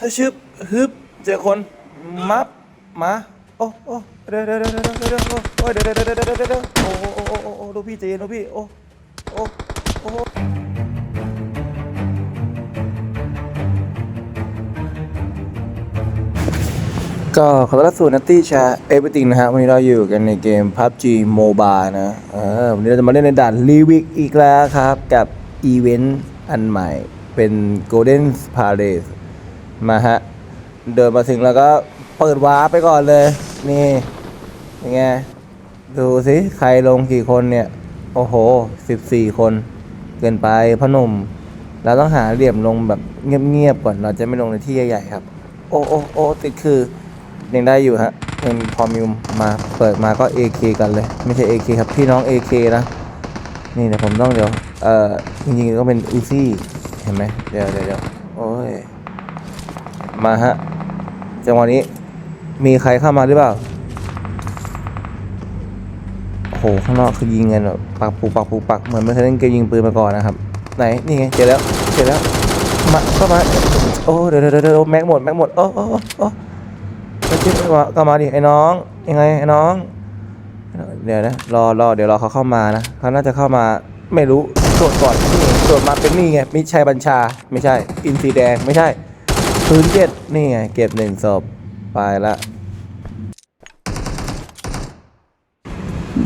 ฮึชึบฮึบเจอคนมับมาโอ้โอ้เดี๋ยวเดี๋ยวเดี๋ยวเดี๋ยวเดี๋ยวโอ้เดี๋ยวเดี๋ยวเดี๋ยวเดี๋ยวเดี๋ยวเดี๋ยวโอ้โอ้โอ้โอ้โอ้ดูพี่ใจนดูพี่โอ้โอ้โอ้ก็ขอต้อนรับสู่นัตตี้ชาเอเวอร์ติงนะฮะวันนี้เราอยู่กันในเกม PUBG Mobile นะเออวันนี้เราจะมาเล่นในด่านลีวิกอีกแล้วครับ กับอีเวนต์อันใหม่เป็น Golden Parade มาฮะ เดินมาถึงแล้วก็เปิดวาร์ปไปก่อนเลย นี่ยังไงดูสิใครลงกี่คนเนี่ย โอ้โห14คน เกินไปพอหนุ่มเราต้องหาเหลี่ยมลงแบบเงียบๆก่อนเราจะไม่ลงในที่ใหญ่ๆครับ โอ้โอ้โอ้ติดคือยังได้อยู่ฮะเป็นพอมิวมาเปิดมาก็ AK กันเลย ไม่ใช่ AK ครับพี่น้อง AK นะนี่เดี๋ยวผมต้องเดี๋ยวเอ่อจริงๆก็เป็นอูซี่เห็นไหมเดี๋ยวเดี๋ยวยว มาฮะ จังหวะนี้ มีใครเข้ามาหรือเปล่าโอ้โหข้างนอกคือยิงกันแบบปักปูปักปูปักเหมือนไม่เคยเล่นเกมยิงปืนมาก่อนนะครับ ไหนนี่ไงเจอแล้วเจอแล้วมาเข้ามาโอ้เดี๋ยวเดี๋ยวเดี๋ยวแม็กหมดแม็กหมดโอ้โอ้โอ้โอ้ไม่คิดว่าก็มาดิไอ้น้องยังไงไอ้น้องเดี๋ยวนะรอรอเดี๋ยวรอเขาเข้ามานะเขาน่าจะเข้ามาไม่รู้ตรวจก่อนนี่ตรวจมาเป็นนี่ไงมิชัยบัญชา ไม่ใช่ อินซีแดงไม่ใช่ ปืนย์เจ็ดนี่ไง เก็บหนึ่งศพไปละ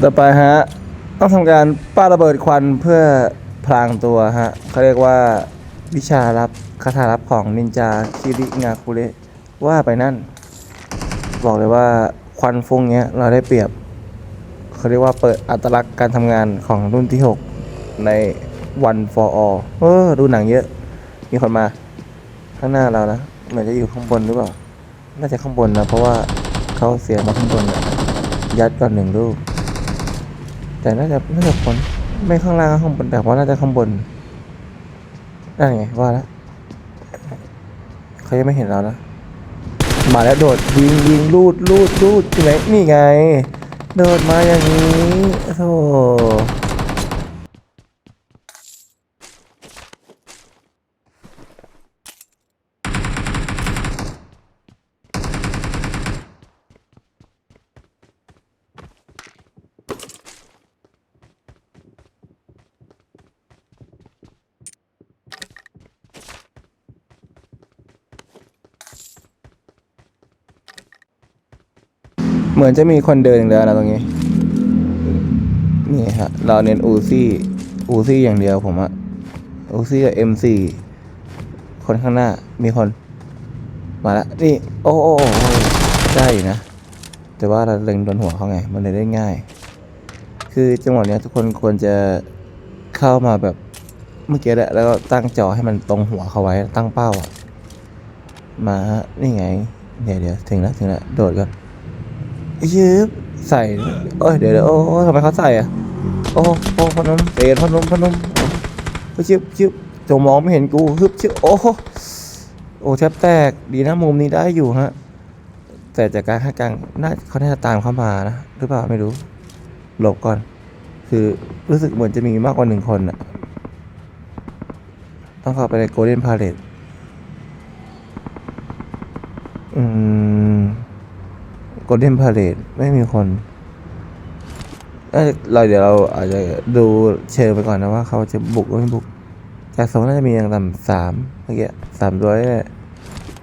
ต่อไปฮะ ต้องทำการป้าระเบิดควันเพื่อพลางตัวฮะเขาเรียกว่าวิชารับคาถารับของนินจาคิริงาคุเระว่าไปนั่น บอกเลยว่าควันฟุ้งเงี้ยเราได้เปรียบเขาเรียกว่าเปิดอัตลักษณ์การทำงานของรุ่นที่ 6 ใน One for All เออดูหนังเยอะ มีคนมาข้างหน้าเรานะ เหมือนจะอยู่ข้างบนหรือเปล่า น่าจะข้างบนนะ เพราะว่าเขาเสียมาข้างบนนะยัดก่อนหนึ่งลูก แต่น่าจะน่าจะคนไม่ข้างล่างก็ข้างบนแต่ว่าน่าจะข้างบน นั่นไงว่าแล้วเขายังไม่เห็นเรานะมาแล้วโดดยิงยิงลูดลูดลูดใช่ไหมนี่ไง โดดมาอย่างนี้โธ่ เหมือนจะมีคนเดินอีกแล้วนะตรงนี้ นี่ฮะ เราเน้นอูซี่อูซี่อย่างเดียวผมอะอูซี่กับเอ็มซีคนข้างหน้ามีคน มาแล้วนี่โอ้โอ้โอ้ได้อยู่นะ แต่ว่าเราเล็งโดนหัวเขาไง มันเลยได้ง่าย คือจังหวะเนี้ยทุกคนควรจะเข้ามาแบบเมื่อกี้แหละแล้วก็ตั้งจอให้มันตรงหัวเขาไว้ตั้งเป้าอะมาฮะนี่ไง เดี๋ยวเดี๋ยวถึงแล้วถึงแล้วโดดก่อน ยืบใส่เอ้ยเดี๋ยวเดี๋ยวโอ้ทำไมเขาใส่อะโอ้โอ้พนมเตะพนมพนมโอ้ชึบชึบจงมองไม่เห็นกูฮึบชึบโอ้โอ้แทบแตกดีนะมุมนี้ได้อยู่ฮะแต่จากการคาดการณ์น่าเขาน่าจะตามเข้ามานะหรือเปล่าไม่รู้หลบก่อน คือรู้สึกเหมือนจะมีมากกว่าหนึ่งคนอะต้องเข้าไปในโกลเด้นพาเลตอืม โกลเด้นพาเลตไม่มีคนเอ้ยเราเดี๋ยวเราอาจจะดูเชิงไปก่อนนะว่าเขาจะบุกหรือไม่บุก จากสองน่าจะมีอย่างต่ำสามเมื่อกี้สามตัวนี่และ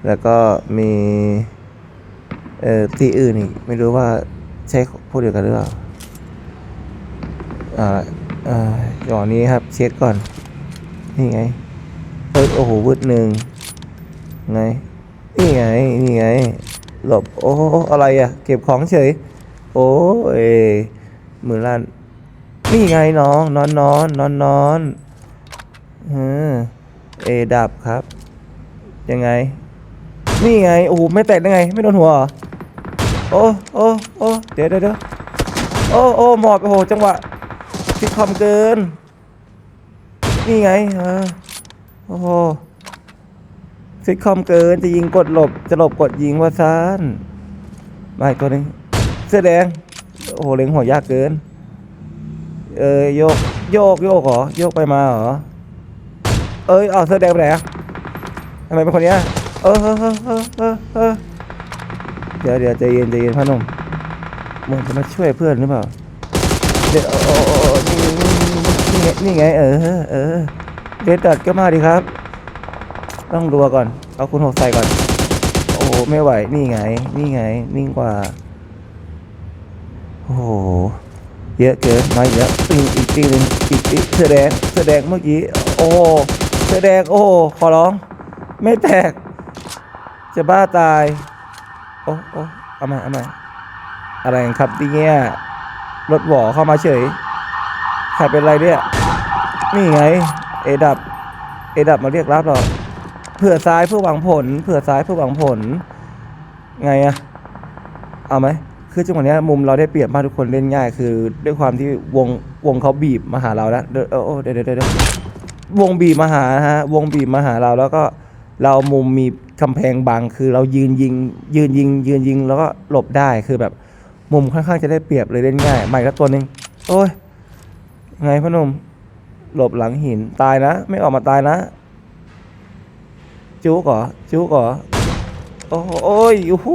แล้วก็มีเอ่อที่อื่นอีกไม่รู้ว่าใช่พวกเดียวกันหรือเปล่าอ่าอ่าอย่างนี้ครับ เช็คก่อน นี่ไงเฮ้ยโอ้โหวืดหนึ่งไง นี่ไง นี่ไง หลบ โอ้ อะไรอะ เก็บของเฉย โอ้ยมือลั่นนี่ไงน้อง นอนนอนนอนนอนเออเอดับครับ ยังไง นี่ไง โอ้โหไม่แตกได้ไง ไม่โดนหัวเหรอ โอ้โอ้โอ้เดี๋ยวเดี๋ยวเดี๋ยวโอ้โอ้หมอบโอ้โห จังหวะคิดคอมเกิน นี่ไงเออโอ้โห ฟิตคอมเกินจะยิงกดหลบ จะหลบกดยิงว่าซานมาอีกตัวหนึงเสื้อแดง โอ้โหเล็งหัวยากเกิน เอ้ยโยก โยกโยกเหรอ โยกไปมาเหรอ เอ้ยเอาเสื้อแดงไปไหนอะทำไมเป็นคนเนี้ยเออเออเออเออเออเดี๋ยวเดี๋ยวใจเย็นใจเย็นพ่อหนุ่มมึงจะมาช่วยเพื่อนหรือเปล่า เดี๋ยวโอ้โอ้โอ้โอ้นี่นี่ไงนี่ไงเออเออเดดดัดก็มาดิครับ ต้องรัวก่อน เอาคุณหกใส่ก่อน โอ้โห ไม่ไหว นี่ไง นี่ไง นิ่งกว่า โอ้โห เยอะเกินมาอีกแล้วอีกอีกทีหนึ่งอีกอีกเสื้อแดงเสื้อแดงเมื่อกี้ โอ้เสื้อแดง โอ้ขอร้อง ไม่แตก จะบ้าตาย โอ้โอ้เอามาเอามาอะไรกันครับเนี่ยรถหวอเข้ามาเฉย ใครเป็นไรเนี่ย นี่ไง เอดับ เอดับมาเรียกรับหรอ เผื่อซ้ายเพื่อหวังผล เผื่อซ้ายเพื่อหวังผล ไงอะเอาไหมคือจังหวะนี้มุมเราได้เปรียบมากทุกคนเล่นง่าย คือด้วยความที่วงวงเขาบีบมาหาเราแล้วเดี๋ยวเอเดี๋ยวเดี๋ยวเดี๋ยวงบีบมาหาฮะวงบีบมาหาเราแล้วก็เรามุมมีกำแพงบังคือเรายืนยิง ยืนยิง ยืนยิงแล้วก็หลบได้คือแบบมุมค่อนข้างจะได้เปรียบเลยเล่นง่ายใหม่ก็ตัวหนึ่งโอ้ยไงพ่หนุ่มหลบหลังหินตายนะ ไม่ออกมาตายนะ จุกเหรอจุกเหรอโอ้โอ้ยโอ้โห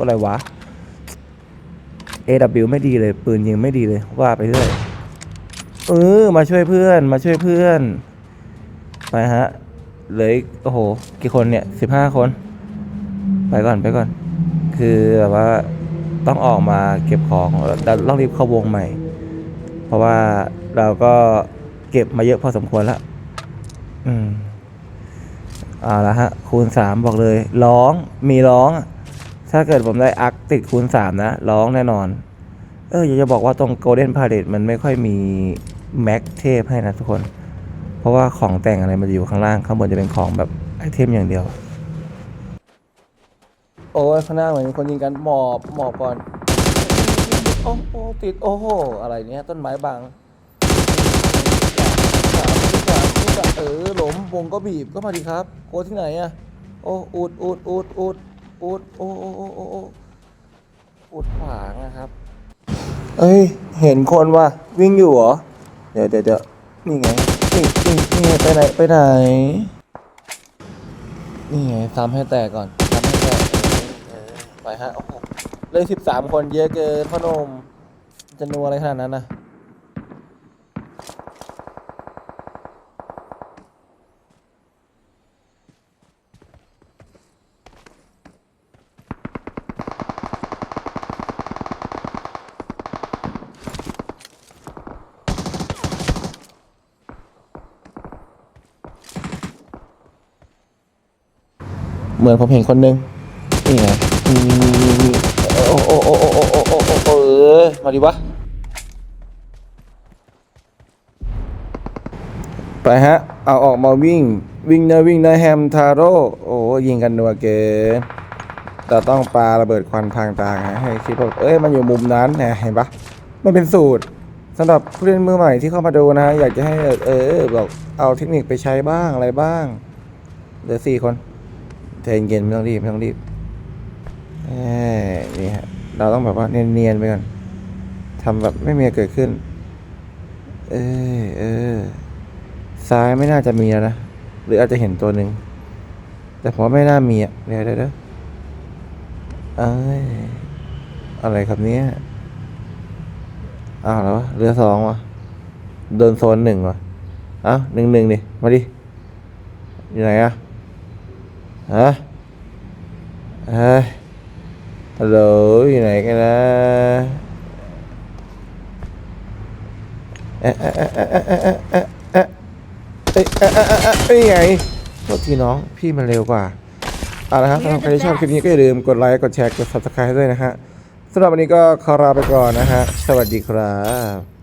อะไรวะ AW ไม่ดีเลย ปืนยิงไม่ดีเลยว่าไปเรื่อยเออมาช่วยเพื่อนมาช่วยเพื่อนไปฮะเหลือโอ้โห กี่คนเนี่ยสิบห้าคน ไปก่อนไปก่อน คือแบบว่าต้องออกมาเก็บของแล้วต้องรีบเข้าวงใหม่ เพราะว่าเราก็เก็บมาเยอะพอสมควรแล้วอืม เอาละฮะคูณสามบอกเลยร้องมีร้อง ถ้าเกิดผมได้อักติดคูณสามนะ ร้องแน่นอน เอออยากจะบอกว่าตรงโกลเด้นพา l ด t มันไม่ค่อยมีแม็กเทพให้นะทุกคน เพราะว่าของแต่งอะไรมันจะอยู่ข้างล่าง ข้างบนจะเป็นของแบบไอเทมอย่างเดียว โอ้ยข้างหน้าเหมือนคนยิงกันหมอบหมอบก่อน โอ้โหติดโอ้โหอะไรเนี้ยต้นไม้บัง สามสามสามเออหลมวงก็บีบก็มาดีครับโค้ที่ไหนอะโอ้อุดอุดอุดอุดอุดโอ้โอ้โอ้โอ้โอ้อุดขวางนะครับ เอ้ย เห็นคนว่ะวิ่งอยู่เหรอ เดี๋ยวเดี๋ยวเดี๋ยวนี่ไงนี่นี่นี่ไปไหนไปไหน นี่ไงทำให้แตกก่อนทำให้แตกเออเออไปฮะโอ้โหเลยสิบสามคนเยอะเกินพ่อหนมจะนัวอะไรขนาดนั้นนะ เหมือนผมเห็นคนนึงนี่ไงโอ้โอ้โอ้โอ้โอ้โอ้โอ้โอ้เออมาดิวะไปฮะ เอาออกมาวิ่ง วิ่งนะวิ่งนะแฮมทาโร่โอ้ยิงกันนัวเกินแต่ต้องปาระเบิดควันทางต่างให้คิดว่าเอ้ยมันอยู่มุมนั้นนะเห็นปะมันเป็นสูตรสำหรับผู้เล่นมือใหม่ที่เข้ามาดูนะอยากจะให้เออบอกเอาเทคนิคไปใช้บ้างอะไรบ้างเหลือสี่คน ใจเย็นๆไม่ต้องรีบไม่ต้องรีบนี่ฮะเราต้องแบบว่าเนียนๆไปก่อนทำแบบไม่มีเกิดขึ้น เออเออซ้ายไม่น่าจะมีนะ หรืออาจจะเห็นตัวหนึ่ง แต่ผมไม่น่ามีอะเดี๋ยวเดี๋ยวเอ้ยอะไรครับเนี้ยอ้าวแล้ววะเรือสองวะเดินโซนหนึ่งวะเอ้าหนึ่งหนึ่งดิ มาดิ อยู่ไหนอะ ฮะเฮ้ยฮัลโหลอยู่ไหนกันนะเอ๊ะเอ๊ะเอ๊ะเอ๊ะเอ๊ะเอ๊ะเอ๊ะเอ๊ะเอ๊ะเอ๊ะเอ๊ะเอ๊ะเอ๊ะเอ๊ะไงโทษทีน้องพี่มันเร็วกว่าเอาละครับสำหรับใครที่ชอบคลิปนี้ก็อย่าลืมกดไลค์กดแชร์กด subscribe ด้วยนะฮะสำหรับวันนี้ก็ขอลาไปก่อนนะฮะสวัสดีครับ